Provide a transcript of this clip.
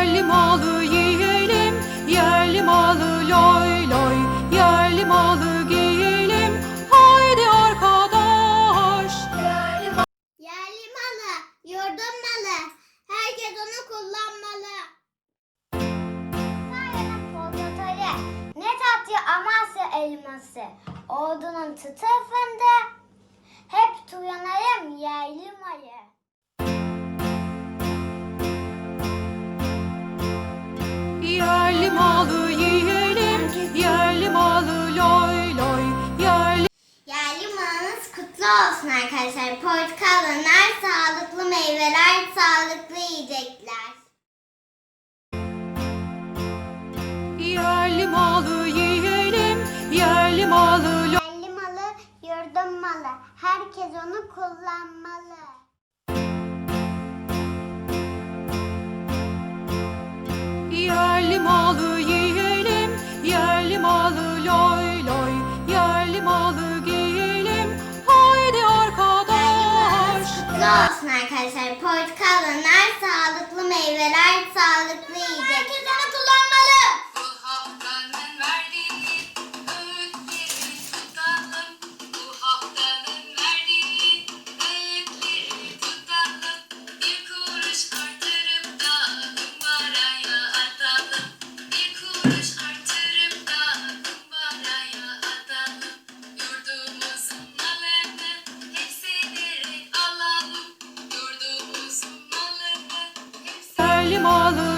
Yerli malı yiyelim, yerli malı loy loy. Yerli malı giyelim, haydi arkadaş. Yerli malı, yurdum malı. Herkes onu kullanmalı. Ne tatlı Amasya elması. Ordunun çıtır fındığı, malı yiyelim, yerli malı loy loy. Yerli Yerli malınız kutlu olsun arkadaşlar. Portakallar, sağlıklı meyveler, sağlıklı yiyecekler. yerli malı yiyelim, yerli malı loy. Yerli malı, yurdum malı. Herkes onu kullanmalı. malı yiyelim, yerli malı loy loy, yerli malı giyelim. Haydi arkadaş. Kutlu olsun arkadaşlar. Portakallar sağlıklı meyveler, sağlıklı yiyecekler. halim olur